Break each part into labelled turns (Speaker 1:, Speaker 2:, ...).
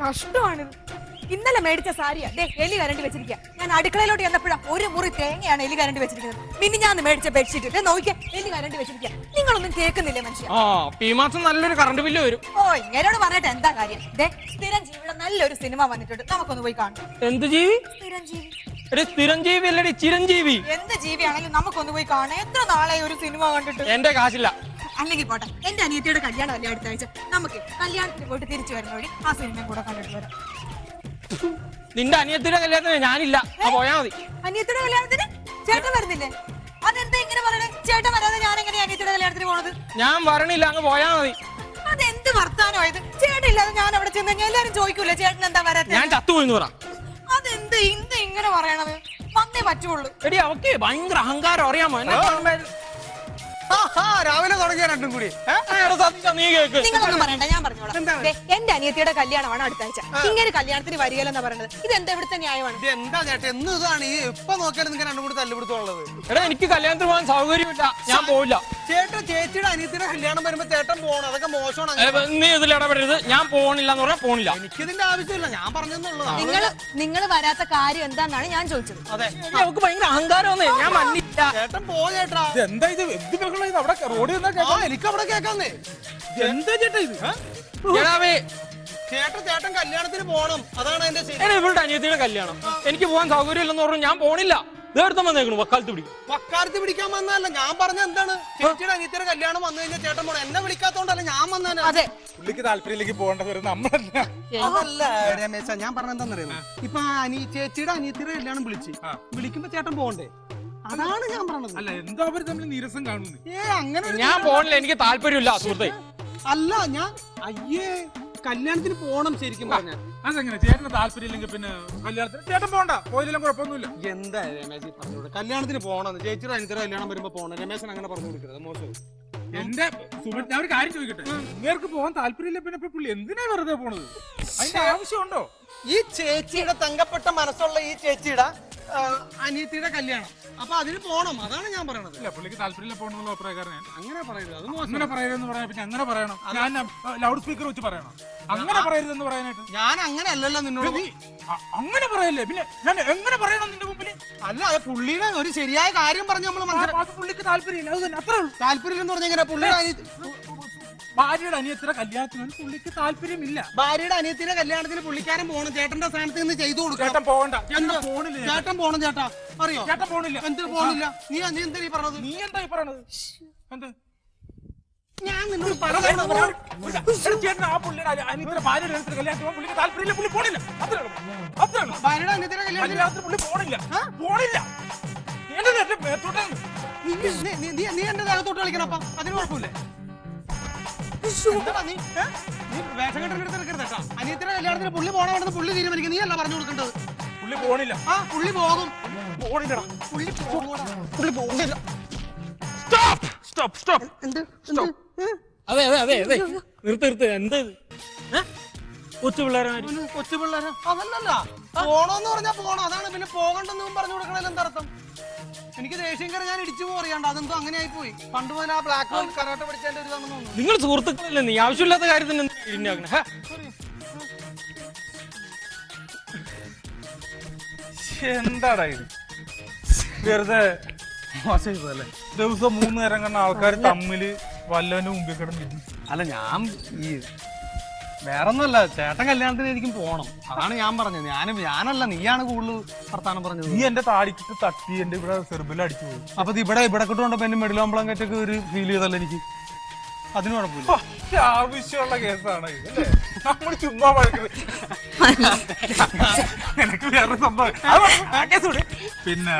Speaker 1: കഷ്ടമാണ്. ഇന്നലെ മേടിച്ച സാരിയാ ദേ എലി കരണ്ടി വെച്ചിരിക്കുക ഞാൻ അടുക്കളയിലോട്ട് ചെന്നപ്പോഴാ ഒരു മുറി തേങ്ങയാണ് എലി കരണ്ടി വെച്ചിരിക്കുന്നത്. പിന്നെ ഞാൻ മേടിച്ച ബെഡ്ഷീറ്റ്. ദേ നോക്കിയാ എലി കരണ്ടി വെച്ചിരിക്കുക നിങ്ങളൊന്നും കേൾക്കുന്നില്ലേ മനുഷ്യൻ
Speaker 2: ആ ഈ മാസം നല്ലൊരു കറണ്ട് ബില്ല് വരും.
Speaker 1: ഓ ഇങ്ങനോട് പറഞ്ഞിട്ട് എന്താ കാര്യം? ദേ സ്ഥിരം ജീവിയുടെ നല്ലൊരു സിനിമ വന്നിട്ടുണ്ട്. നമുക്കൊന്ന് പോയി കാണാം.
Speaker 2: എന്ത് ജീവി?
Speaker 1: സ്ഥിരം ജീവി.
Speaker 2: എടി സ്ഥിരം ജീവി അല്ലടി ചിരഞ്ജീവി.
Speaker 1: എന്ത് ജീവിയാണെങ്കിലും നമുക്കൊന്ന് പോയി കാണാം. എത്ര നാളെ ഒരു സിനിമ കണ്ടിട്ട്?
Speaker 2: എന്റെ കാശില്ല.
Speaker 1: അല്ലെങ്കിൽ പോട്ടെ എന്റെ അനിയത്തിയുടെ കല്യാണം അല്ലേ അടുത്ത ആഴ്ച. നമുക്ക് കല്യാണത്തിന് പോയിട്ട് തിരിച്ചു വരുന്ന വഴി ആ സിനിമയും കൂടെ കണ്ടിട്ട് വരാം.
Speaker 2: നിന്റെ അനിയത്തിയുടെ കല്യാണത്തിന് ഞാനില്ല. ആ പോയാ മതി.
Speaker 1: അനിയത്തിയുടെ കല്യാണത്തിന്? ചേട്ടൻ വരുന്നില്ലേ? അതെന്താ ഇങ്ങനെ പറയണേ? ചേട്ടൻ വരാതെ ഞാൻ എങ്ങനെ അനിയത്തിയുടെ കല്യാണത്തിന് പോണത്?
Speaker 2: ഞാൻ വരണില്ല അങ്ങ് പോയാ മതി.
Speaker 1: അതെന്ത് വർത്താനമായത്? ചേട്ടൻ ഇല്ലാതെ ഞാൻ അവിടെ ചെന്ന് കഴിഞ്ഞാൽ എല്ലാരും ചോദിക്കൂലേ ചേട്ടൻ എന്താ വരാത്ത?
Speaker 2: ഞാൻ ചത്തുപോയിന്ന് പറ.
Speaker 1: അതെന്ത് ഇന്ന് ഇങ്ങനെ പറയണത്? വന്നേ പറ്റുള്ളൂ.
Speaker 2: എടി അവക്ക് ഭയങ്കര അഹങ്കാരം അറിയാമോ?
Speaker 3: രാവിലെ തുടങ്ങിയ രണ്ടും കൂടി.
Speaker 2: എടാ സത്യം നീ കേക്ക്.
Speaker 1: നിങ്ങളൊന്നും പറയണ്ട ഞാൻ പറഞ്ഞോളാം. ദേ, എന്റെ അനിയത്തിയുടെ കല്യാണമാണ് അടുത്ത ആഴ്ച ഇങ്ങനെ കല്യാണത്തിന് വരികയില്ലെന്നാ പറയുന്നത് ഇത് എന്താ ഇവിടുത്തെ ന്യായമാണ്?
Speaker 3: ഇത് എന്താ ചേട്ടാ എന്ന് ഇതാണ്. ഈ ഇപ്പൊ നോക്കിയാലും നിങ്ങൾക്ക് രണ്ടും കൂടി തല്ലുപിടുത്തുള്ളത്
Speaker 2: എടാ എനിക്ക് കല്യാണത്തിന് പോകാൻ സൗകര്യമില്ല. ഞാൻ പോവില്ല.
Speaker 3: ചേട്ടൻ ചേച്ചിയുടെ അനിയത്തിന്റെ കല്യാണം വരുമ്പോ ചേട്ടൻ പോകണം അതൊക്കെ മോശമാണ്
Speaker 2: ഏ, നീ ഇതിൽ ഇടപെടരുത്. ഞാൻ പോണില്ല എന്ന് പറഞ്ഞാൽ പോണില്ല.
Speaker 3: എനിക്കിതിന്റെ ആവശ്യമില്ല. ഞാൻ പറഞ്ഞെന്നുള്ളതാണ്.
Speaker 1: നിങ്ങൾ നിങ്ങൾ വരാത്ത കാര്യം എന്താന്നാണ് ഞാൻ ചോദിച്ചത്.
Speaker 3: അതെ.
Speaker 2: നമുക്ക് അവക്ക് ഭയങ്കര അഹങ്കാരമൊന്നേ. ഞാൻ മന്നില്ല
Speaker 3: ചേട്ടൻ പോ ചേട്ടാ?
Speaker 4: എന്താ ഇത്? എന്ത് ബഹളം ഇത്? അവിടെ റോഡിൽ നിന്നാ
Speaker 3: എനിക്ക് അവിടെ
Speaker 4: എന്താ ചേട്ടാ ഇത്?
Speaker 3: ചേട്ടൻ ചേട്ടൻ കല്യാണത്തിന് പോണം. അതാണ് എന്റെ ശരി.
Speaker 2: എടാ ഇവളുടെ അനിയത്തിയുടെ കല്യാണം. എനിക്ക് പോകാൻ സൗകര്യമില്ലെന്ന് പറഞ്ഞു ഞാൻ പോണില്ല. ദേർത്തം വന്നേക്കണു വക്കാലത്ത് പിടിക്കും.
Speaker 3: വക്കാലത്ത് പിടിക്കാൻ വന്നതല്ല ഞാൻ പറഞ്ഞ എന്താണ്? ചേച്ചിയുടെ അനിയത്തിയുടെ കല്യാണം വന്നു കഴിഞ്ഞാൽ ചേട്ടൻ പോണം. എന്നെ വിളിക്കാത്തോണ്ടല്ല ഞാൻ വന്നേനെ.
Speaker 1: അതെ.
Speaker 4: പുള്ളിക്ക് താല്പര്യത്തിലേക്ക് പോകേണ്ട വരും നമ്മളല്ല.
Speaker 3: അതല്ല. രമേശ ഞാൻ പറഞ്ഞ എന്താണെന്നറിയാമോ ഇപ്പൊ ആ അനി ചേച്ചിയുടെ അനിയത്തിയുടെ കല്യാണം വിളിച്ച്. വിളിക്കുമ്പോ ചേട്ടൻ പോകണ്ടേ? അതാണ് ഞാൻ പറഞ്ഞത്.
Speaker 4: അല്ല എന്തോ അവർ തമ്മിൽ നീരസം കാണുന്നു.
Speaker 3: ഏ അങ്ങനെ ഒരു
Speaker 2: ഞാൻ പോണില്ല എനിക്ക് താല്പര്യമില്ല സുഹൃത്തെ.
Speaker 3: അല്ല ഞാൻ അയ്യേ കല്യാണത്തിന് പോണം ശരിക്കും പറഞ്ഞാൽ
Speaker 4: അതെങ്ങനെ? ചേട്ടന് താല്പര്യമില്ലെങ്കിൽ പിന്നെ കല്യാണത്തിന് ചേട്ടൻ പോണ്ട പോയതിലും കുഴപ്പമൊന്നുമില്ല.
Speaker 3: എന്താ രമേശ് ഈ പറഞ്ഞത്? കല്യാണത്തിന് പോണം. ചേച്ചിയുടെ അനിത്തര കല്യാണം വരുമ്പോ പോണം. രമേശൻ അങ്ങനെ പറഞ്ഞു കൊടുക്കരുത് മോശം.
Speaker 4: എന്റെ സുഹൃത്ത് ഞാൻ ഒരു കാര്യം ചോദിക്കട്ടെ? ഇങ്ങേർക്ക് പോകാൻ താല്പര്യമില്ല പിന്നെ ഇപ്പൊ പുള്ളി എന്തിനാ വെറുതെ പോണത്? അതിന്റെ ആവശ്യമുണ്ടോ?
Speaker 3: ഈ ചേച്ചിയുടെ തങ്കപ്പെട്ട മനസ്സുള്ള ഈ ചേച്ചിയുടെ അനിയത്തിയുടെ കല്യാണം. അപ്പൊ അതിന് പോണം. അതാണ് ഞാൻ പറയണത്.
Speaker 4: ഇല്ല പുള്ളിക്ക് താല്പര്യമില്ല പോകണമെന്നുള്ള അഭിപ്രായക്കാരൻ
Speaker 3: അങ്ങനെ പറയരുത്. അത് മോശം.
Speaker 4: അങ്ങനെ പറയരുതെന്ന് പറയാൻ പിന്നെ അങ്ങനെ പറയണം. ഞാൻ ലൗഡ് സ്പീക്കർ വെച്ച് പറയണം? അങ്ങനെ പറയരുതെന്ന് പറയാനായിട്ട്.
Speaker 3: ഞാൻ അങ്ങനെ അല്ലല്ലോ നിന്നോട്.
Speaker 4: നീ അ- അങ്ങനെ പറയല്ലേ? പിന്നെ ഞാൻ എങ്ങനെ പറയണം നിന്റെ മുമ്പിൽ
Speaker 3: അല്ല അത് പുള്ളിയുടെ ഒരു ശരിയായ കാര്യം പറഞ്ഞു നമ്മൾ മനസ്സിലാക്കി
Speaker 4: പുള്ളിക്ക് താല്പര്യമില്ല. അത് തന്നെ അത്രേ ഉള്ളൂ.
Speaker 3: താല്പര്യം എന്ന് പറഞ്ഞാൽ പുള്ളിയുടെ അനിയ-
Speaker 4: ഭാര്യയുടെ അനിയത്തിന്റെ കല്യാണത്തിന് പുള്ളിക്ക് താല്പര്യമില്ല.
Speaker 3: ഭാര്യയുടെ അനിയത്തിന്റെ കല്യാണത്തിന് പുള്ളിക്കാരൻ പോണം ചേട്ടന്റെ സ്ഥാനത്ത് നിന്ന് ചെയ്തു കൊടുക്കണം.
Speaker 4: ചേട്ടൻ പോകണ്ട. ചേട്ടൻ പോണില്ല ചേട്ടൻ.
Speaker 3: പോണം ചേട്ടാ. അറിയോ?
Speaker 4: ചേട്ടൻ പോണില്ല.
Speaker 3: എന്തിനു പോണില്ല? നീ നീ എന്താ ഈ പറഞ്ഞത്?
Speaker 4: നീ എന്താ ഈ പറയണത് എന്ത്?
Speaker 3: ഞാൻ നിന്നോട് പറഞ്ഞു
Speaker 4: ചേട്ടൻ ആ പുള്ളിയുടെ ഭാര്യയുടെ കല്യാണത്തിന് പോകാൻ പുള്ളിക്ക് താല്പര്യമില്ല. പുള്ളി പോണില്ല. അത്രേ ഉള്ളൂ. അത്രേ ഉള്ളൂ.
Speaker 3: ഭാര്യയുടെ അനിയത്തിന്റെ കല്യാണത്തിന്
Speaker 4: കല്യാണത്തിന് പുള്ളി പോണില്ല. പോണില്ല. എന്റെ നേരത്തെ മേത്തോട്ടെ?
Speaker 3: നീ- നീ- നീ- നീ- നീ എന്റെ ദേഹത്തോട്ട് കളിക്കണപ്പാ അതിന് കുഴപ്പമില്ലേ? എന്താടാ നീ? ഏ? നീ വേഷം കെട്ടിന്റെ അടുത്ത് എടുക്കരുത് കേട്ടോ. അനിയത്തിന്റെ കല്യാണത്തിന് പുള്ളി പോണമെന്ന് പുള്ളി തീരുമാനിക്കും. നീ അല്ല പറഞ്ഞു കൊടുക്കേണ്ടത്.
Speaker 4: പുള്ളി പോണില്ല.
Speaker 3: ആ പുള്ളി പോകും.
Speaker 4: പോണില്ലടാ.
Speaker 3: പുള്ളി പോകൂടാ. പുള്ളി പോകില്ല
Speaker 2: സ്റ്റോപ്പ് സ്റ്റോപ്പ് സ്റ്റോപ്പ്
Speaker 3: എന്ത്? എന്ത്? ഏ?
Speaker 2: അതെ അതെ അതെ അതെ. നിർത്ത് നിർത്ത്. എന്താ ഇത്? ഏ? കൊച്ചു
Speaker 3: കൊച്ചു പിള്ളേരെ അതല്ലല്ല. പോണോന്ന് പറഞ്ഞാ പോണം. അതാണ് പിന്നെ പോകണ്ടെന്നും പറഞ്ഞു എനിക്ക് ദേഷ്യം കയറി ഞാൻ ഇടിച്ചു പോറിയാണ്ട് അതെന്തോ അങ്ങനെ ആയി പോയി പണ്ട് മുതൽ ആ ബ്ലാക്ക് ബെൽറ്റ് കരാട്ട പഠിച്ചതിന്റെ ഒരു ഇതാണെന്ന് തോന്നുന്നു.
Speaker 2: നിങ്ങൾ സുഹൃത്തുക്കളല്ലേ നീ? ആവശ്യമില്ലാത്ത കാര്യത്തിന്
Speaker 4: എന്താടാ ഇത്? വെറുതെ ദിവസം മൂന്ന് നേരം കണ്ട ആൾക്കാർ തമ്മിൽ വല്ലവന്റെ മുമ്പിൽ കിടന്നിരുന്നു
Speaker 3: അല്ല ഞാൻ ഈ വേറൊന്നുമല്ല ചേട്ടൻ കല്യാണത്തിന് എനിക്കും പോണം. അതാണ് ഞാൻ പറഞ്ഞത്. ഞാനും ഞാനല്ല നീയാണ് കൂടുതൽ വർത്താനം പറഞ്ഞത്.
Speaker 4: നീ എന്റെ താടിക്കിട്ട് തട്ടി എന്റെ ഇവിടെ സെർബിൽ അടിച്ചു പോയി.
Speaker 3: അപ്പൊ ഇത് ഇവിടെ ഇവിടെ കൊണ്ടുകൊണ്ടപ്പോ എന്റെ മെഡിലോമ്പളം കറ്റൊക്കെ ഒരു ഫീൽ ചെയ്തല്ലോ എനിക്ക്? അതിന് കുഴപ്പമില്ല.
Speaker 4: ആവശ്യമുള്ള കേസാണ് നമ്മൾ ചുമ്മാ വഴക്കുന്നത് എനിക്ക് വേറെ സംഭവം. അത് പറ, ആ കേസ് വിട്. പിന്നെ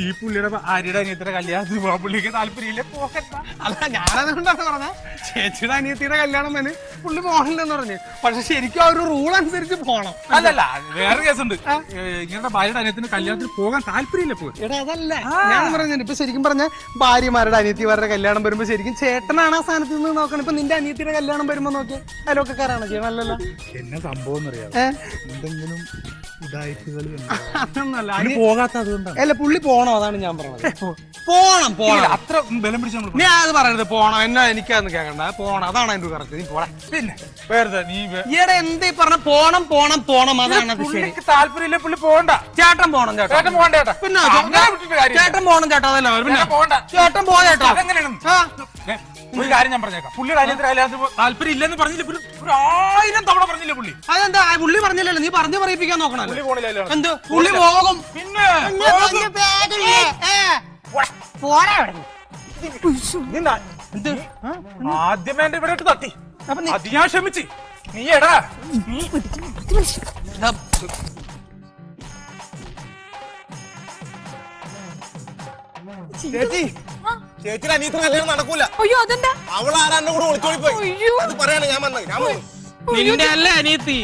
Speaker 4: ഈ പുള്ളിയുടെ ആര്യയുടെ അനിയത്തിന്റെ കല്യാണത്തിന് പോകാൻ പുള്ളിക്ക് താല്പര്യമില്ല? പോക്കറ്റ
Speaker 3: അല്ല ഞാനതുകൊണ്ടാണ് പറഞ്ഞ ചേച്ചിയുടെ അനിയത്തിയുടെ കല്യാണം തന്നെ പുള്ളി പോകണില്ലെന്ന് പറഞ്ഞു. പക്ഷെ ശരിക്കും ആ ഒരു റൂൾ അനുസരിച്ച് പോകണം
Speaker 4: അല്ലല്ല വേറെ കേസ് ഉണ്ട്. ഇങ്ങനത്തെ ഭാര്യയുടെ അനിയത്തിന് കല്യാണത്തിന് പോകാൻ താല്പര്യമില്ല പോ
Speaker 3: എടാ അതല്ല. ഞാൻ പറഞ്ഞു ഇപ്പൊ ശരിക്കും പറഞ്ഞ ഭാര്യമാരുടെ അനിയത്തിമാരുടെ കല്യാണം വരുമ്പോ ശരിക്കും ചേട്ടനാണ് ആ സ്ഥാനത്ത് നിന്ന് നോക്കണം. ഇപ്പൊ നിന്റെ അനിയത്തിയുടെ കല്യാണം വരുമ്പോ നോക്കിയ അയലൊക്കെക്കാരാണ് ചെയ്യണല്ലോ
Speaker 4: എന്നെ സംഭവം എന്തെങ്കിലും
Speaker 3: അല്ല പുള്ളി പോണം അതാണ് ഞാൻ പറഞ്ഞത്. പോണം പോണം.
Speaker 4: അത്ര ബലം പിടിച്ച് ഞാൻ
Speaker 3: നീ അത് പറയുന്നത് പോണം. എന്നാ എനിക്കതൊന്നും കേൾക്കണ്ട പോണം. അതാണ് എന്റെ കറക്റ്റ് നീ പോടാ.
Speaker 4: പിന്നെ. വെറുതെ നീ വെ-
Speaker 3: ഈയിടെ എന്ത് ഈ പറഞ്ഞ? പോണം പോണം പോണം. അതാണ് അത് ശരി
Speaker 4: പുള്ളിക്ക് താല്പര്യമില്ല പുള്ളി പോകണ്ട
Speaker 3: ചേട്ടൻ പോണം ചേട്ടാ.
Speaker 4: ചേട്ടൻ പോകണ്ട ചേട്ടാ.
Speaker 3: പിന്നെ
Speaker 4: അങ്ങനെ വിട്ടിട്ട് കാര്യമില്ല.
Speaker 3: ചേട്ടൻ പോണം ചേട്ടാ അതല്ല? പിന്നെ
Speaker 4: ചേട്ടൻ പോകണ്ട
Speaker 3: ചേട്ടൻ പോ ചേട്ടാ.
Speaker 4: അതെങ്ങനെയാണ്
Speaker 3: ആ.
Speaker 4: ഏ, ഒരു കാര്യം ഞാൻ പറഞ്ഞേക്കാം. പുള്ളിയുടെ താല്പര്യം ഇല്ലെന്ന് പറഞ്ഞില്ല പുള്ളി? ഒരു ആയിരം തവണ പറഞ്ഞില്ല പുള്ളി?
Speaker 3: അതെന്താ? ആ പുള്ളി പറഞ്ഞില്ലല്ലോ. നീ പറഞ്ഞു പറയിപ്പിക്കാൻ നോക്കണല്ലോ
Speaker 4: പുള്ളി പോണില്ലല്ലോ
Speaker 3: എന്ത്? പുള്ളി പോകും.
Speaker 4: പിന്നെ?
Speaker 3: എന്ത്?
Speaker 4: ആദ്യമേ എന്റെ ഇവിടെ ഇട്ട് തട്ടി. അത് ഞാൻ ക്ഷമിച്ച്. നീ എടാ
Speaker 5: ചേച്ചി. ചേച്ചിയുടെ അനിയത്തിന് കല്യാണം നടക്കൂല.
Speaker 1: അയ്യോ അതെന്താ?
Speaker 5: അവൾ ആരാന്റെ കൂടെ ഒളിച്ചോടി പോയി
Speaker 1: അയ്യോ.
Speaker 5: അത് പറയാണ് ഞാൻ വന്നത്. ഞാൻ പോയി
Speaker 2: നിന്റെ അല്ലേ അനിയത്തി?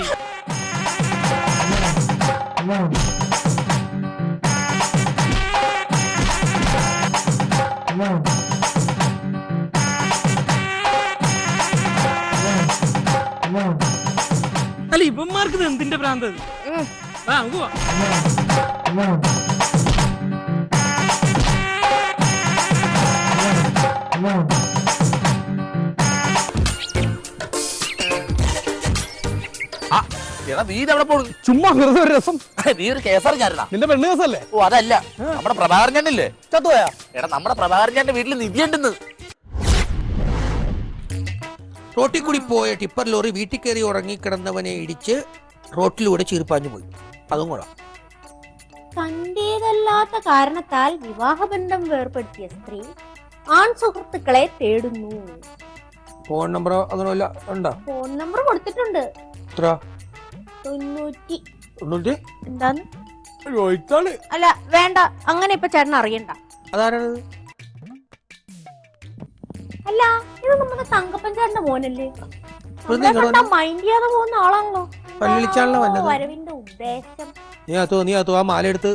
Speaker 2: ഇവന്മാർക്ക് ഇത് എന്തിന്റെ ഭ്രാന്ത്? ഇത്? ആ നമുക്ക് പോവാം.
Speaker 6: എടാ നീ അവിടെ പോണു?
Speaker 7: ചുമ്മാ വെറുതെ ഒരു രസം.
Speaker 6: നീ ഒരു കേസറിഞ്ഞായിരുന്നാ
Speaker 7: നിന്റെ പെണ്ണ് കേസല്ലേ?
Speaker 6: ഓ അതല്ല. നമ്മുടെ പ്രഭാകരൻ ചേട്ടനില്ലേ?
Speaker 7: ചത്തുപോയാ?
Speaker 6: എടാ നമ്മുടെ പ്രഭാകരൻ ചേട്ടന്റെ വീട്ടിൽ നിധി ഉണ്ടെന്ന്
Speaker 8: റോട്ടിൽ കൂടി പോയ ടിപ്പർ ലോറി വീട്ടിൽ കയറി ഉറങ്ങിക്കിടന്നവനെ ഇടിച്ച് റോട്ടിലൂടെ ചീർപ്പാഞ്ഞു പോയി. അതും കൂടെ
Speaker 9: തന്റേതല്ലാത്ത കാരണത്താൽ വിവാഹബന്ധം വേർപ്പെടുത്തിയ സ്ത്രീ ആൺ സുഹൃത്തുക്കളെ തേടുന്നു.
Speaker 8: ഫോൺ നമ്പറോ അങ്ങനെയല്ല ഉണ്ടോ?
Speaker 9: ഫോൺ നമ്പർ കൊടുത്തിട്ടുണ്ട്.
Speaker 8: എത്ര?
Speaker 9: തൊണ്ണൂറ്റി
Speaker 8: തൊണ്ണൂറ്റി?
Speaker 9: എന്താന്ന്? അല്ല വേണ്ട. അങ്ങനെ ഇപ്പൊ ചേട്ടൻ അറിയണ്ട.
Speaker 8: അതാരാണത്?
Speaker 9: അല്ല ഇത് നമ്മുടെ തങ്കപ്പൻ ചേട്ടന്റെ മോനല്ലേ?
Speaker 8: വെറുതെ ഇങ്ങട്
Speaker 9: കണ്ടാ മൈൻഡ് ചെയ്യാതെ പോകുന്ന ആളാണല്ലോ.
Speaker 8: പല്ലിളിച്ചാണല്ലോ
Speaker 9: എന്താണോ
Speaker 8: വന്നത്.
Speaker 9: വരവിന്റെ ഉദ്ദേശം.
Speaker 8: നീ അത്തോ നീ അത്തോ ആ മാല എടുത്ത്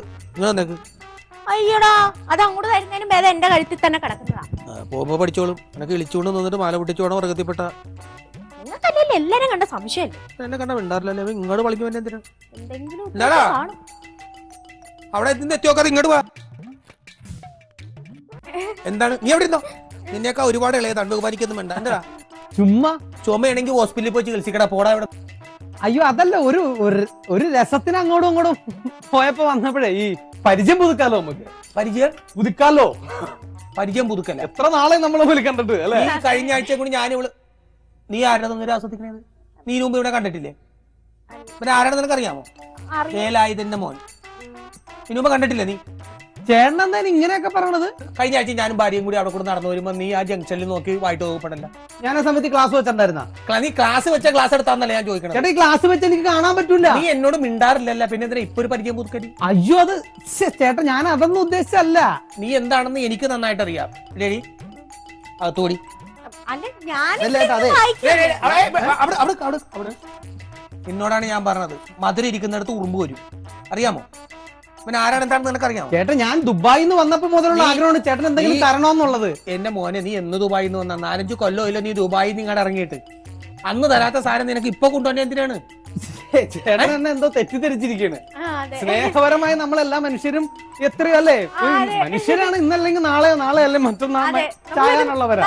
Speaker 9: അയ്യടാ അത് അങ്ങോട്ട് തരുന്നതിനും ഭേദം എന്റെ കഴുത്തിൽ തന്നെ കിടക്കുന്നതാ.
Speaker 8: പോകുമ്പോ പഠിച്ചോളും. എനക്ക് ഇളിച്ചുകൊണ്ട് നിന്നിട്ട് മാല പൊട്ടിച്ചോണം ഉറക്കത്തിൽപ്പെട്ട
Speaker 9: നിങ്ങൾക്കല്ലേ എല്ലാരും കണ്ട സംശയമല്ലേ?
Speaker 8: എന്നെ കണ്ട മിണ്ടാറില്ലല്ലേ? ഇങ്ങോട്ട് കളിക്കും എന്നെ എന്തിനാ?
Speaker 9: എന്തെങ്കിലും
Speaker 8: എന്താടാ?
Speaker 9: കാണും
Speaker 8: അവിടെ നിന്ന് എത്തിയോക്കാതെ ഇങ്ങോട്ട് വാ. എന്താണ്? നീ എവിടെ ഇരുന്നോ? നിന്നെയൊക്കെ ഒരുപാട് ഇളയ തണ്ടുകുമാരിക്കൊന്നും വേണ്ട. എന്താ
Speaker 7: ചുമ്മാ.
Speaker 8: ചുമയാണെങ്കിൽ ഹോസ്പിറ്റലിൽ പോയി ചികിത്സിക്കടാ പോടാ ഇവിടെ.
Speaker 7: അയ്യോ അതല്ല ഒരു ഒരു- ഒരു രസത്തിന് അങ്ങോട്ടും അങ്ങോട്ടും പോയപ്പോ വന്നപ്പോഴേ ഈ പരിചയം പുതുക്കാലോ നമുക്ക്?
Speaker 8: പരിചയം?
Speaker 7: പുതുക്കാലോ?
Speaker 8: പരിചയം പുതുക്കല്ല.
Speaker 7: എത്ര നാളെ നമ്മൾ പോലെ കണ്ടിട്ട് അല്ലെ?
Speaker 8: നീ കഴിഞ്ഞ ആഴ്ച കൂടി ഞാൻ ഇവൾ നീ ആരുടെ ആസ്വദിക്കണേ ആസ്വദിക്കണത്? നീ മുമ്പ് ഇവിടെ കണ്ടിട്ടില്ലേ? പിന്നെ ആരാണെന്ന്
Speaker 9: നിനക്കറിയാമോ?
Speaker 8: വേലായുധന്റെ മോൻ. ഇനി മുമ്പ് കണ്ടിട്ടില്ലേ നീ?
Speaker 7: ചേട്ടൻ എന്തായാലും ഇങ്ങനെയൊക്കെ പറയണത്?
Speaker 8: കഴിഞ്ഞ ആഴ്ച ഞാനും ഭാര്യയും കൂടി അവിടെ കൂടെ നടന്നു വരുമ്പോ നീ ആ ജംഗ്ഷനിൽ നോക്കി വായിട്ട് നോക്കപ്പെടല്ല
Speaker 7: ഞാൻ ആ സമയത്ത് ക്ലാസ് വെച്ചിട്ടുണ്ടായിരുന്ന
Speaker 8: നീ ക്ലാസ് വെച്ച ക്ലാസ് എടുത്താന്നല്ല ഞാൻ ചോദിക്കണം
Speaker 7: ചേട്ടാ ഈ ക്ലാസ് വെച്ച് എനിക്ക് കാണാൻ പറ്റൂല.
Speaker 8: നീ എന്നോട് മിണ്ടാറില്ലല്ല പിന്നെ എന്തിനാ ഇപ്പൊ ഒരു പരിചയം പുതുക്കരി
Speaker 7: അയ്യോ അത് ചേട്ടൻ ചേട്ടാ ഞാൻ അതൊന്നും ഉദ്ദേശിച്ചല്ല
Speaker 8: നീ എന്താണെന്ന് എനിക്ക് നന്നായിട്ട് അറിയാം. ഡേഡി അകത്തോടി എന്നോടാണ് ഞാൻ പറഞ്ഞത്. മധുര ഇരിക്കുന്നിടത്ത് ഉറുമ്പ് വരും. അറിയാമോ? പിന്നെ ആരാണ് എന്താണെന്ന് നിനക്ക് അറിയാമോ
Speaker 7: ചേട്ടൻ ഞാൻ ദുബായിൽ നിന്ന് വന്നപ്പോ മുതലുള്ള ആഗ്രഹമാണ് ചേട്ടൻ എന്തെങ്കിലും തരണമെന്നുള്ളത്.
Speaker 8: എന്റെ മോനെ നീ എന്ന് ദുബായിൽ നിന്ന് വന്ന? നാലഞ്ച് കൊല്ലോ ഇല്ല നീ ദുബായിൽ നിന്ന് ഇങ്ങോട്ട് ഇറങ്ങിയിട്ട്. അന്ന് തരാത്ത സാധനം നിനക്ക് ഇപ്പൊ കൊണ്ടുവന്നെ എന്തിനാണ്?
Speaker 7: ചേട്ടൻ എന്നെ എന്തോ
Speaker 9: അതെ.
Speaker 7: സ്നേഹപരമായി നമ്മളെല്ലാ മനുഷ്യരും എത്രയോ അല്ലേ? മനുഷ്യരാണ് ഇന്നല്ലെങ്കിൽ നാളെ നാളെ അല്ലേ മറ്റന്നാൾ
Speaker 9: അതെ.
Speaker 7: ചായാനുള്ളവരാ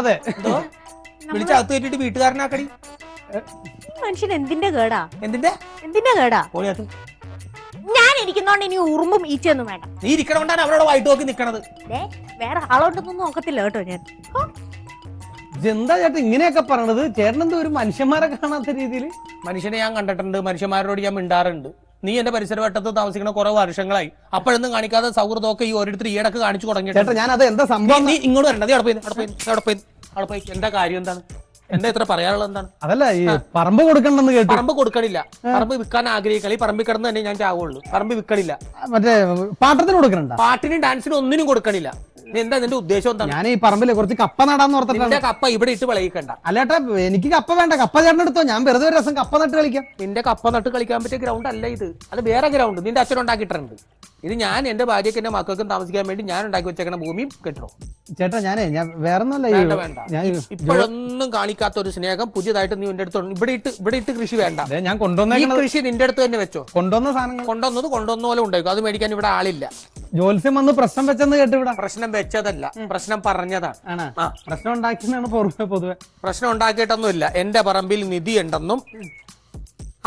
Speaker 7: അതെ.
Speaker 8: എന്തോ? വിളിച്ചകത്ത് കയറ്റിട്ട് വീട്ടുകാരനാക്കടി.
Speaker 9: മനുഷ്യൻ എന്തിന്റെ കേടാ?
Speaker 8: എന്തിന്റെ?
Speaker 9: എന്തിന്റെ കേടാ?
Speaker 8: പോളിയത്ത്
Speaker 9: ഞാൻ ഇരിക്കുന്നോണ്ട് ഇനി ഉറുമ്പും ഈച്ചയൊന്നും വേണ്ട.
Speaker 8: നീ ഇരിക്കണോണ്ടാണ് അവരോട് വൈറ്റ് നോക്കി നിക്കണത്.
Speaker 9: ദേ, വേറെ ആളോട്ടൊന്നും നോക്കത്തില്ല കേട്ടോ ഞാൻ. ഹോ,
Speaker 7: എന്താ ചേട്ടൻ ഇങ്ങനെയൊക്കെ പറയണത്? ചേട്ടൻ എന്തോ ഒരു മനുഷ്യന്മാരെ കാണാത്ത രീതിയിൽ
Speaker 8: മനുഷ്യനെ ഞാൻ കണ്ടിട്ടുണ്ട്. മനുഷ്യന്മാരോട് ഞാൻ മിണ്ടാറുണ്ട്. നീ എന്റെ പരിസരവട്ടത്ത് താമസിക്കുന്ന കുറെ വർഷങ്ങളായി. അപ്പോഴൊന്നും കാണിക്കാതെ സൗഹൃദമൊക്കെ ഈ ഓരോരുത്തർ ഈയിടക്ക് കാണിച്ചു
Speaker 7: ചേട്ടാ
Speaker 8: തുടങ്ങിയിട്ടുണ്ട്.
Speaker 7: ഞാൻ അത് എന്താ
Speaker 8: നീ
Speaker 7: സംഭവം
Speaker 8: നീ ഇങ്ങോട്ട് വരണ്ട. നീ അവിടെ പോയി അവിടെ പോയി അവിടെ പോയി. അവിടെ പോയി. എന്താ കാര്യം? എന്താണ്? എന്താ ഇത്ര പറയാനുള്ളത് എന്താണ്?
Speaker 7: അതല്ല ഈ പറമ്പ് കൊടുക്കണ്ടെന്ന് കേട്ടു.
Speaker 8: പറമ്പ് കൊടുക്കണില്ല. പറമ്പ് വിൽക്കാൻ ആഗ്രഹിക്കണം ഈ പറമ്പിൽ കിടന്ന് തന്നെ ഞാൻ ചാവുള്ളൂ. പറമ്പ് വിൽക്കണില്ല.
Speaker 7: മറ്റേ പാട്ടത്തിന് കൊടുക്കണ്ട
Speaker 8: പാട്ടിനും ഡാൻസിനും ഒന്നിനും കൊടുക്കണില്ല. എന്താ നിന്റെ ഉദ്ദേശം എന്താ
Speaker 3: ഞാൻ ഈ പറമ്പിൽ കുറച്ച് കപ്പ നടാന്ന് ഓർത്തിട്ടാണ്.
Speaker 8: നിന്റെ കപ്പ ഇവിടെ ഇട്ട് വിളയിക്കണ്ട.
Speaker 3: അല്ലേട്ടാ എനിക്ക് കപ്പ വേണ്ട. കപ്പ ചേട്ടനെടുത്തോ ഞാൻ വെറുതെ ഒരു രസം കപ്പ നട്ട് കളിക്കാം.
Speaker 8: നിന്റെ കപ്പ നട്ട് കളിക്കാൻ പറ്റിയ ഗ്രൗണ്ട് അല്ല ഇത്. അത് വേറെ ഗ്രൗണ്ട് നിന്റെ അച്ഛൻ ഉണ്ടാക്കിയിട്ടുണ്ട്. ഇത് ഞാൻ എന്റെ ഭാര്യയ്ക്ക് എന്റെ മക്കൾക്കും താമസിക്കാൻ വേണ്ടി ഞാൻ ഉണ്ടാക്കി വെച്ചേക്കണ ഭൂമിയും കെട്ടോ
Speaker 3: ചേട്ടാ ഞാനേ ഞാൻ വേറെ
Speaker 8: വേണ്ട വേണ്ട.
Speaker 3: ഞാൻ
Speaker 8: ഇപ്പോഴൊന്നും കാണിക്കാത്ത ഒരു സ്നേഹം പുതിയതായിട്ട് നീ എന്റെ അടുത്ത് ഇവിടെ ഇട്ട് ഇവിടെ ഇട്ട് കൃഷി വേണ്ട.
Speaker 3: ദേ, ഞാൻ
Speaker 8: ഈ
Speaker 3: കൊണ്ടുവന്നേക്കണത്
Speaker 8: കൃഷി നിന്റെ അടുത്ത് തന്നെ വെച്ചോ.
Speaker 3: കൊണ്ടുവന്ന സാധനം
Speaker 8: കൊണ്ടുവന്നത് കൊണ്ടുവന്ന പോലെ ഉണ്ടായിരിക്കും. അത് മേടിക്കാൻ ഇവിടെ ആളില്ല.
Speaker 3: ജോത്സ്യം വന്ന് പ്രശ്നം വെച്ചെന്ന് കേട്ട് ഇവിടെ
Speaker 8: പ്രശ്നം വെച്ചതല്ല. പ്രശ്നം പറഞ്ഞതാണ്.
Speaker 3: പ്രശ്നം ഉണ്ടാക്കിയെന്നാണ് പൊതുവെ
Speaker 8: പ്രശ്നം ഉണ്ടാക്കിയിട്ടൊന്നുമില്ല. എന്റെ പറമ്പിൽ നിധി ഉണ്ടെന്നും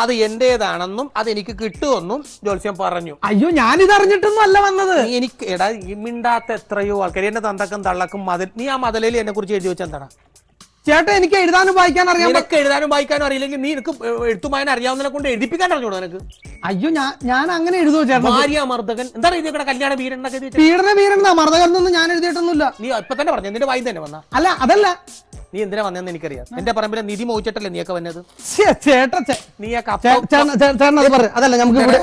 Speaker 8: അത് എന്റേതാണെന്നും അത് എനിക്ക് കിട്ടുമെന്നും ജോത്സ്യം പറഞ്ഞു.
Speaker 3: അയ്യോ ഞാനിത് അറിഞ്ഞിട്ടൊന്നും അല്ല വന്നത്
Speaker 8: എനിക്ക് എടാ മിണ്ടാത്ത എത്രയോ ആൾക്കാർ എന്റെ തന്തക്കും തള്ളക്കും മതിൽ നീ ആ മതിലയിൽ എന്നെ കുറിച്ച് എഴുതി വെച്ചെന്താടാ?
Speaker 3: ചേട്ടാ എനിക്ക് എഴുതാനും വായിക്കാനും അറിയാം
Speaker 8: നിനക്ക് എഴുതാനും വായിക്കാനും അറിയില്ലെങ്കിൽ നീ എനിക്ക് എഴുത്തുമായനെ അറിയാവുന്നതിനെ കൊണ്ട് എഴുതിപ്പിക്കാൻ അറിഞ്ഞോ നിനക്ക്?
Speaker 3: അയ്യോ ഞാൻ ഞാൻ അങ്ങനെ എഴുതോ ചേട്ടാ
Speaker 8: ഭാര്യ മർദ്ദകൻ. എന്താ എഴുതി വെക്കണ കല്യാണ വീരൻ എന്നൊക്കെ വീരണ്ണ?
Speaker 3: പീഡന പീഡന മർദ്ദകരൊന്നും ഞാൻ എഴുതിയിട്ടൊന്നുമില്ല.
Speaker 8: നീ ഇപ്പൊ തന്നെ പറഞ്ഞു നിന്റെ വായി തന്നെ വന്ന.
Speaker 3: അല്ല അതല്ല.
Speaker 8: നീ എന്തിനാ വന്നതെന്ന് എനിക്കറിയാം. എന്റെ പറമ്പിലെ നിധി മോഹിച്ചിട്ടല്ലേ നീയൊക്കെ വന്നത്?
Speaker 3: ചേട്ടാ അത് പറ അതല്ല നമുക്ക് ഇവിടെ.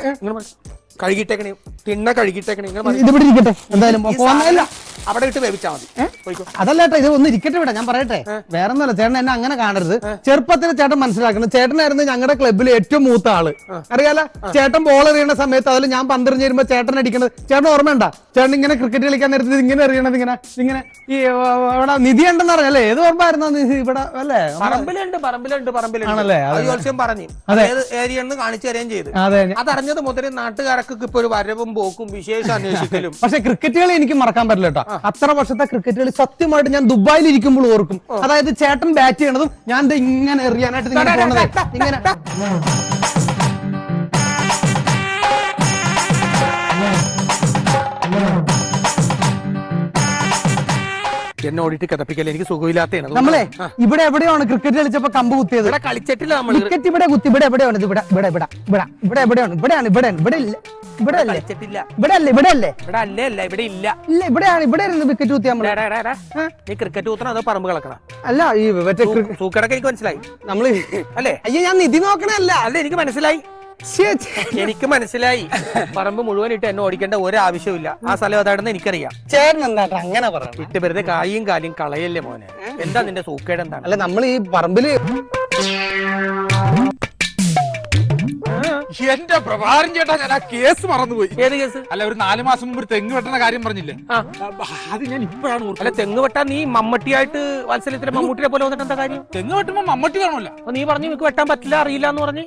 Speaker 8: കഴുകിയിട്ടേക്കണേ തിണ്ണ കഴുകിട്ടേക്കണേ
Speaker 3: ഇത് ഇവിടെ ഇരിക്കട്ടെ എന്തായാലും.
Speaker 8: അവിടെ ഇട്ട് വേവിച്ചാൽ മതി.
Speaker 3: അതല്ല ചേട്ടാ ഇത് ഒന്ന് ഇരിക്കട്ടെ ഇവിടെ ഞാൻ പറയട്ടെ. വേറെ ഒന്നുമല്ല ചേട്ടൻ എന്നെ അങ്ങനെ കാണരുത്. ചെറുപ്പത്തിൽ ചേട്ടൻ മനസ്സിലാക്കണം. ചേട്ടനായിരുന്നു ഞങ്ങളുടെ ക്ലബ്ബിലെ ഏറ്റവും മൂത്ത ആൾ. അറിയാല? ചേട്ടൻ ബോൾ എറിയുന്ന സമയത്ത് അതിൽ ഞാൻ പന്തെറിഞ്ഞ് വരുമ്പോ ചേട്ടൻ അടിക്കണത്. ചേട്ടൻ ഓർമ്മയുണ്ട ചേട്ടൻ ഇങ്ങനെ ക്രിക്കറ്റ് കളിക്കാൻ നേരത്തെ ഇങ്ങനെ എറിയണത് ഇങ്ങനെ ഇങ്ങനെ ഈ ഇവിടെ നിധി ഉണ്ടെന്ന് അറിയാലേ ഏത് ഓർമ്മയായിരുന്നു നിധി ഇവിടെ? അല്ലേ?
Speaker 8: പറമ്പിലുണ്ട് പറമ്പിലുണ്ട് പറമ്പിലുണ്ട്. ജോത്സ്യം പറഞ്ഞു.
Speaker 3: അതെ.
Speaker 8: ഏരിയന്ന് ഏരിയ കാണിച്ചു തരുകയും ചെയ്തു. അതറിഞ്ഞത് മുതലേ നാട്ടുകാരൊക്കെ ഇപ്പൊ ഒരു വരവും പോക്കും വിശേഷം അന്വേഷിക്കലും.
Speaker 3: പക്ഷെ ക്രിക്കറ്റ് കളി എനിക്ക് മറക്കാൻ പറ്റില്ല കേട്ടോ. അത്ര വർഷത്തെ ക്രിക്കറ്റ് കളി സത്യമായിട്ട് ഞാൻ ദുബായിൽ ഇരിക്കുമ്പോൾ ഓർക്കും. അതായത് ചേട്ടൻ ബാറ്റ് ചെയ്യണതും ഞാൻ ഇങ്ങനെ എറിയാനായിട്ട് ഇങ്ങനെ.
Speaker 8: എന്നെ ഓടിയിട്ട് കിതപ്പിക്കല്ലേ എനിക്ക് സുഖമില്ലാത്തതാണ്.
Speaker 3: നമ്മളെ ഇവിടെ എവിടെയാണ് ക്രിക്കറ്റ് കളിച്ചപ്പോ കമ്പ് കുത്തിയത്?
Speaker 8: ഇവിടെ കളിച്ചിട്ടില്ല നമ്മൾ
Speaker 3: ക്രിക്കറ്റ് ഇവിടെ കുത്തി ഇവിടെ എവിടെയാണ് ഇത്? ഇവിടെ ഇവിടെ ഇവിടെ ഇവിടെ ഇവിടെ എവിടെയാണ്? ഇവിടെയാണ് ഇവിടെയാണ് ഇവിടെ ഇല്ല. ഇവിടെ അല്ലേ? ഇവിടെ അല്ലേ ഇവിടെ അല്ലേ?
Speaker 8: ഇവിടെ അല്ലേ അല്ല ഇവിടെ ഇല്ല.
Speaker 3: ഇല്ല ഇവിടെയാണ് ഇവിടെ ഇരുന്ന് വിക്കറ്റ് കുത്തി
Speaker 8: എടാ. നീ ക്രിക്കറ്റ് കൂത്തണം അതോ പറമ്പ് കളക്കണം?
Speaker 3: അല്ല ഈ മറ്റേ
Speaker 8: സൂക്കടക്ക് എനിക്ക് മനസ്സിലായി.
Speaker 3: നമ്മൾ
Speaker 8: അല്ലേ?
Speaker 3: അയ്യോ ഞാൻ നിധി നോക്കണല്ല
Speaker 8: അല്ലേ എനിക്ക് മനസ്സിലായി. എനിക്ക് മനസ്സിലായി. പറമ്പ് മുഴുവൻ ഇട്ട് എന്നെ ഓടിക്കേണ്ട ഒരു ആവശ്യമില്ല ആ സ്ഥലം അതാണെന്ന് എനിക്കറിയാം.
Speaker 3: ചേട്ടൻ എന്താ അങ്ങനെ പറഞ്ഞു
Speaker 8: ഇട്ട് വെറുതെ കായും കാലും കളയല്ലേ മോനെ? എന്താ നിന്റെ സൂക്കേട് എന്താണ്?
Speaker 3: അല്ല നമ്മൾ ഈ പറമ്പിൽ
Speaker 4: എന്റെ പ്രഭാരം ചേട്ടാ ഞാൻ ആ കേസ് മറന്നുപോയി.
Speaker 8: ഏത് കേസ്?
Speaker 4: അല്ല ഒരു നാല് മാസം മുമ്പ് ഒരു തെങ്ങ് വെട്ടണ കാര്യം പറഞ്ഞില്ലേ?
Speaker 8: ആ.
Speaker 4: അത് ഞാൻ ഇപ്പോഴാണ് ഓർത്തത്
Speaker 8: അല്ല തെങ്ങ് വെട്ടാൻ നീ മമ്മട്ടിയായിട്ട് വാത്സല്യത്തിലെ മമ്മൂട്ടിയെ പോലെ വന്നിട്ട് എന്താ കാര്യം?
Speaker 4: തെങ്ങ് വെട്ടുമ്പോ മമ്മട്ടി വേണമല്ല
Speaker 8: അപ്പൊ നീ പറഞ്ഞു എനിക്ക് വെട്ടാൻ പറ്റില്ല അറിയില്ല എന്ന് പറഞ്ഞു?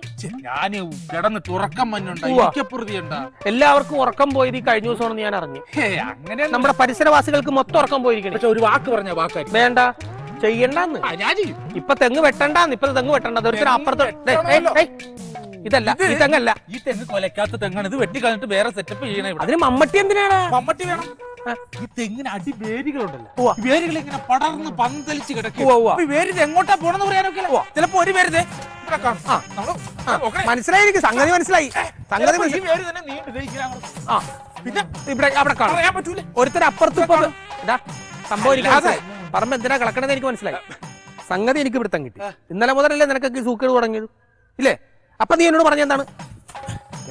Speaker 4: ഞാൻ കിടന്ന് തുറക്കം മഞ്ഞുണ്ട
Speaker 8: ഉവ്വ.
Speaker 4: ഇരിക്കപ്പുറതിയുണ്ട
Speaker 8: എല്ലാവർക്കും ഉറക്കം പോയത് ഈ കഴിഞ്ഞ ദിവസമാണെന്ന് ഞാൻ അറിഞ്ഞു.
Speaker 4: അങ്ങനെ
Speaker 8: നമ്മുടെ പരിസരവാസികൾക്ക് മൊത്തം ഉറക്കം പോയിരിക്കണേ.
Speaker 4: പക്ഷെ ഒരു വാക്ക് പറഞ്ഞ വാക്കായി
Speaker 8: വേണ്ട ചെയ്യണ്ടെന്ന്.
Speaker 4: ഞാൻ ചെയ്യും.
Speaker 8: ഇപ്പൊ തെങ്ങ് വെട്ടണ്ടാന്ന് ഇപ്പൊ തെങ്ങ് വെട്ടണ്ട അപ്പുറത്ത് ഏയ്. ഇതല്ല ഈ തെങ്ങല്ല
Speaker 4: ഈ തെങ്ങ് കൊലക്കാത്ത തെങ്ങാണ്. ഇത് വെട്ടി കളഞ്ഞിട്ട് വേറെ സെറ്റപ്പ് ചെയ്യണേ ഇവിടെ.
Speaker 8: അതിന് മമ്മട്ടി എന്തിനാണ്?
Speaker 4: മമ്മട്ടി വേണം. ഈ തെങ്ങിന് അടി വേരുകളുണ്ടല്ലോ വേരുകൾ ഇങ്ങനെ പടർന്ന് പന്തലിച്ച് കിടക്കും.
Speaker 8: ഉവ്വ, ഉവ്വ.
Speaker 4: വേര് ഇത് എങ്ങോട്ടാ പോണെന്ന് പറയാനൊക്കെ ചിലപ്പോ ഒരു വേര് ദേ ഇവിടെ
Speaker 8: ആ.
Speaker 4: നമ്മൾ
Speaker 8: മനസ്സിലായി എനിക്ക് സംഗതി മനസ്സിലായി. സംഗതി
Speaker 4: പിന്നെ
Speaker 8: ഇവിടെ അവിടെ
Speaker 4: കാണാൻ പറ്റൂല.
Speaker 8: ഒരുത്തർ അപ്പുറത്ത് സംഭവം പറമ്പ് എന്തിനാ കിളക്കണെന്ന് എനിക്ക് മനസ്സിലായി. സംഗതി എനിക്ക് പിടുത്തം കിട്ടി. ഇന്നലെ മുതലല്ലേ നിനക്കൊക്കെ സൂക്കേട് തുടങ്ങിയത്? ഇല്ലേ? അപ്പൊ നീ എന്നോട് പറഞ്ഞെന്താണ്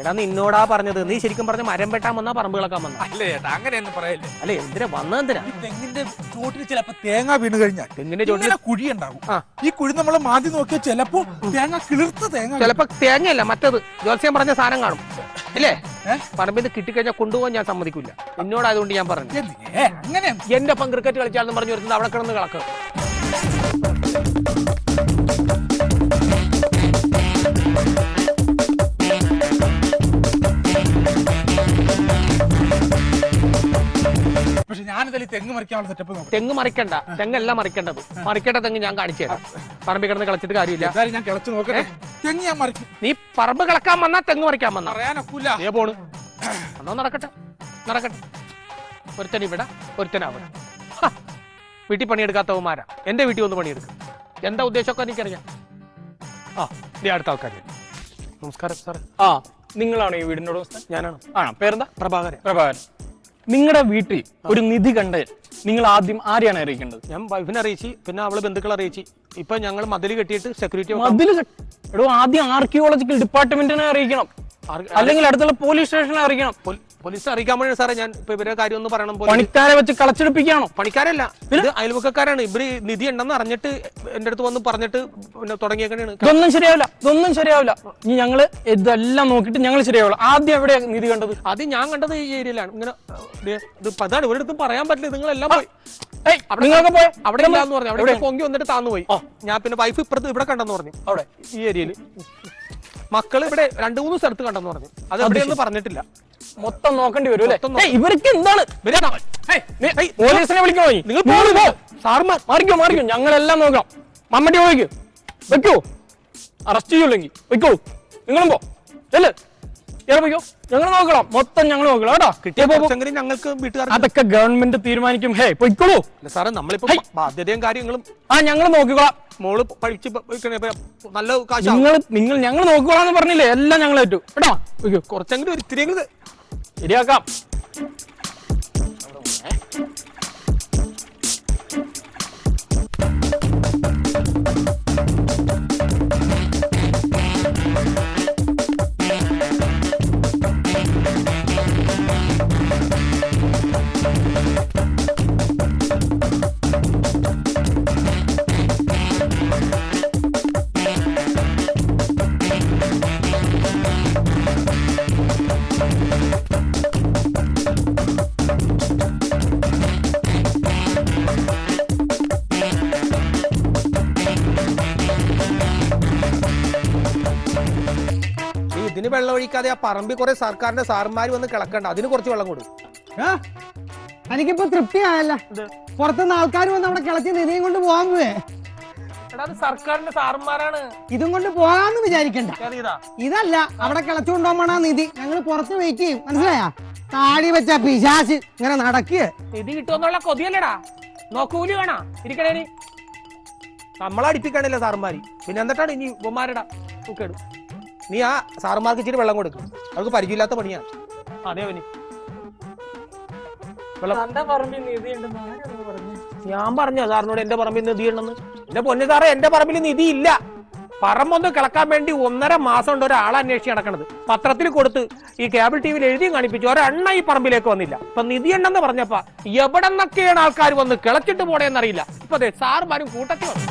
Speaker 8: എടാ നിന്നോടാ പറഞ്ഞത്. നീ ശരിക്കും പറഞ്ഞ മരം വെട്ടാൻ വന്നാ പറമ്പ് കിളക്കാൻ വന്ന?
Speaker 4: അല്ലേ ചേട്ടാ അങ്ങനെയൊന്നും പറയല്ലേ?
Speaker 8: അല്ലെ എന്തിനാ വന്നെന്തിനാ
Speaker 4: ഈ തെങ്ങിന്റെ ചോട്ടിൽ ചിലപ്പോ തേങ്ങ വീണ് കഴിഞ്ഞാൽ
Speaker 8: തെങ്ങിന്റെ ചോട്ടിൽ
Speaker 4: ഇങ്ങനെ കുഴി ഉണ്ടാവും.
Speaker 8: ആ.
Speaker 4: ഈ കുഴി നമ്മൾ മാന്തി നോക്കിയാൽ ചിലപ്പോ തേങ്ങ കിളിർത്ത തേങ്ങ
Speaker 8: ചിലപ്പോ തേങ്ങയല്ല മറ്റത്. ജോത്സ്യം പറഞ്ഞ സാധനം കാണും. ഇല്ലേ? പറമ്പിൽ നിന്ന് കിട്ടിക്കഴിഞ്ഞാൽ കൊണ്ടുപോകാൻ ഞാൻ സമ്മതിക്കില്ല എന്നോടായതുകൊണ്ട് ഞാൻ പറഞ്ഞു.
Speaker 4: എന്തിനേ? അങ്ങനെ
Speaker 8: എന്റെ ഒപ്പം ക്രിക്കറ്റ് കളിച്ചാലെന്ന് പറഞ്ഞു വരുന്നത് അവിടെ കിടന്ന് കളക്ക്
Speaker 4: തെങ്ങ്
Speaker 8: മറിക്കണ്ട. തെങ്ങല്ല മറിക്കേണ്ടത്. മറിക്കേണ്ട തെങ്ങ് ഞാൻ കാണിച്ചു തരാം. പറമ്പിൽ കിടന്ന് കളിച്ചിട്ട് കാര്യമില്ല.
Speaker 4: ഞാൻ കിളച്ച് നോക്കട്ടെ. തെങ്ങ് ഞാൻ മറിക്കും
Speaker 8: നീ പറമ്പ് കിളക്കാൻ വന്നാ തെങ്ങ് മറിക്കാൻ വന്നാ. ഏ പോണ്. എന്നാ നടക്കട്ടെ. നടക്കട്ടെ. ഒരുത്തൻ ഇവിടെ ഒരുത്തൻ അവിടെ. ഹ, വീട്ടിൽ പണിയെടുക്കാത്തവന്മാരാ. എന്റെ വീട്ടിൽ വന്ന് പണിയെടുക്കും. എന്താ ഉദ്ദേശമൊക്കെ എനിക്കറിയാം. ആ നീ അടുത്ത ആൾക്കാർ നമസ്കാരം സാർ
Speaker 2: ആ നിങ്ങളാണോ ഈ വീടിനോട് ഉടമസ്ഥൻ?
Speaker 8: ഞാനാണ്?
Speaker 2: ആ പേരെന്താ?
Speaker 8: പ്രഭാകരൻ.
Speaker 2: പ്രഭാകരൻ. നിങ്ങളുടെ വീട്ടിൽ ഒരു നിധി കണ്ട് നിങ്ങൾ ആദ്യം ആരെയാണ് അറിയിക്കേണ്ടത്?
Speaker 8: ഞാൻ വൈഫിനെ അറിയിച്ചു പിന്നെ അവൾ ബന്ധുക്കളെ അറിയിച്ചു. ഇപ്പൊ ഞങ്ങൾ മതിൽ കെട്ടിയിട്ട് സെക്യൂരിറ്റി
Speaker 2: മതിൽ എടോ ആദ്യം ആർക്കിയോളജിക്കൽ ഡിപ്പാർട്ട്മെന്റിനെ അറിയിക്കണം. അല്ലെങ്കിൽ അടുത്തുള്ള പോലീസ് സ്റ്റേഷനെ അറിയിക്കണം.
Speaker 8: പോലീസ് അറിയിക്കാൻ വേണ്ടി സാറേ ഞാൻ ഇപ്പൊ ഇവരെ കാര്യം ഒന്ന് പറയണം പോലെ
Speaker 2: പണിക്കാരെ വെച്ച് കളച്ചെടുപ്പിക്കുകയാണോ?
Speaker 8: പണിക്കാരല്ല ഇത് അയൽവക്കക്കാരാണ്. ഇവർ നിധി ഉണ്ടെന്ന് അറിഞ്ഞിട്ട് എന്റെ അടുത്ത് വന്ന് പറഞ്ഞിട്ട് പിന്നെ തുടങ്ങിയേക്കണേണ്.
Speaker 2: ഇതൊന്നും ശരിയാവില്ല ഇതൊന്നും ശരിയാവില്ല. ഇനി ഞങ്ങൾ ഇതെല്ലാം നോക്കിയിട്ട് ഞങ്ങൾ ശരിയാവില്ല ആദ്യം എവിടെ നിധി കണ്ടത്?
Speaker 8: ആദ്യം ഞാൻ കണ്ടത് ഈ ഏരിയയിലാണ്. ഇങ്ങനെ ഇത് അതാണ്. ഇവരുടെ അടുത്ത് പറയാൻ പറ്റില്ല. നിങ്ങളെല്ലാം പോയി.
Speaker 2: ഏയ് നിങ്ങൾക്ക് പോയ.
Speaker 8: അവിടെ ഇല്ലാന്ന് പറഞ്ഞു. അവിടെ പൊങ്കി വന്നിട്ട് താന്നു പോയി. ഞാൻ പിന്നെ വൈഫ് ഇപ്പുറത്ത് ഇവിടെ കണ്ടെന്ന് പറഞ്ഞു.
Speaker 2: അവിടെ.
Speaker 8: ഈ ഏരിയയിൽ മക്കൾ ഇവിടെ രണ്ടു മൂന്ന് സ്ഥലത്ത് കണ്ടെന്ന് പറഞ്ഞു. അത് എവിടെയൊന്നും പറഞ്ഞിട്ടില്ല.
Speaker 2: മൊത്തം നോക്കേണ്ടി വരും അല്ലേ? ഇവർക്ക് എന്താണ്? പോലീസിനെ വിളിക്കണോ
Speaker 8: നിങ്ങൾ
Speaker 2: പോ, സാർമാർ മാറിക്കോ മാറിക്കോ. ഞങ്ങളെല്ലാം നോക്കാം മമ്മടി പോയിക്കോ. വെക്കോ. അറസ്റ്റ് ചെയ്യൂല്ലെങ്കിൽ. വെക്കോ. നിങ്ങളും പോ. അല്ലേ ഞങ്ങൾ നോക്കണം. മൊത്തം ഞങ്ങൾ നോക്കണം കേട്ടോ.
Speaker 8: കിട്ടിയ കുറച്ചെങ്കിലും ഞങ്ങൾക്ക് വീട്ടുകാർ
Speaker 2: അതൊക്കെ ഗവൺമെന്റ് തീരുമാനിക്കും. ഹേ പൊയ്ക്കോളൂ.
Speaker 8: സാറേ നമ്മളിപ്പോ. ബാധ്യതയും കാര്യങ്ങളും
Speaker 2: ആ ഞങ്ങൾ നോക്കിക്കോളാം.
Speaker 8: മോൾ പഠിച്ച് നല്ല കാശ്
Speaker 2: നിങ്ങൾ നിങ്ങൾ ഞങ്ങൾ നോക്കിക്കോളാന്ന് പറഞ്ഞില്ലേ? എല്ലാം ഞങ്ങൾ ഏറ്റു കേട്ടോ.
Speaker 8: കുറച്ചെങ്കിലും ഒരു 이리와가 പറമ്പിൽ കുറെ സർക്കാരിന്റെ സാർമാര് വന്ന് കിളക്കണ്ട. അതിന് കുറച്ച് വെള്ളം കൊടുക്കും
Speaker 7: എനിക്കിപ്പോ തൃപ്തിയായല്ല പുറത്തുനിന്ന് ആൾക്കാർ വന്ന് അവിടെ കിളച്ച് നിധിയും കൊണ്ട് പോകാൻ പോവേ.
Speaker 8: അത് സർക്കാരിന്റെ സാർമാരാണ്
Speaker 7: ഇതും കൊണ്ട് പോകാന്ന് വിചാരിക്കണ്ട. ഇതല്ല അവിടെ കിളച്ചുകൊണ്ടുപോകണ പോണ നിധി. ഞങ്ങൾ പുറത്ത് വെയിറ്റ് ചെയ്യും. മനസ്സിലായാ? താടി വെച്ച പിശാസ് ഇങ്ങനെ നടക്കുക
Speaker 8: നിധി കിട്ടുമെന്നുള്ള കൊതിയല്ലടാ. നോക്കൂലി വേണ. ഇരിക്കണേ നമ്മളടിപ്പിക്കണില്ല സാർമാര് പിന്നെ എന്നിട്ടാണ് ഇനി ഉപ്പമാരടാ തൂക്കേട് നീ ആ സാറുമാർക്ക് ഇച്ചിരി വെള്ളം കൊടുക്കും. അവർക്ക് പരിചയമില്ലാത്ത പണിയാണ്. അതെ അവന്. ഞാൻ പറഞ്ഞ സാറിനോട് എന്റെ പറമ്പിൽ നിധി ഉണ്ടെന്ന്. എന്റെ പൊന്നു സാറേ എന്റെ പറമ്പിൽ നിധി ഇല്ല. പറമ്പൊന്ന് കിളക്കാൻ വേണ്ടി ഒന്നര മാസം കൊണ്ട് ഒരാളെ അന്വേഷിച്ച് നടക്കണത്. പത്രത്തിൽ കൊടുത്ത് ഈ കേബിൾ ടി വിയിൽ എഴുതിയും കാണിപ്പിച്ചു. ഒരെണ്ണ ഈ പറമ്പിലേക്ക് വന്നില്ല. ഇപ്പൊ നിധി ഉണ്ടെന്ന് പറഞ്ഞപ്പ എവിടെന്നൊക്കെയാണ് ആൾക്കാർ വന്ന് കിളച്ചിട്ട് പോണേന്നറിയില്ല. ഇപ്പൊ അതെ സാറുമാരും കൂട്ടത്തിൽ വന്നു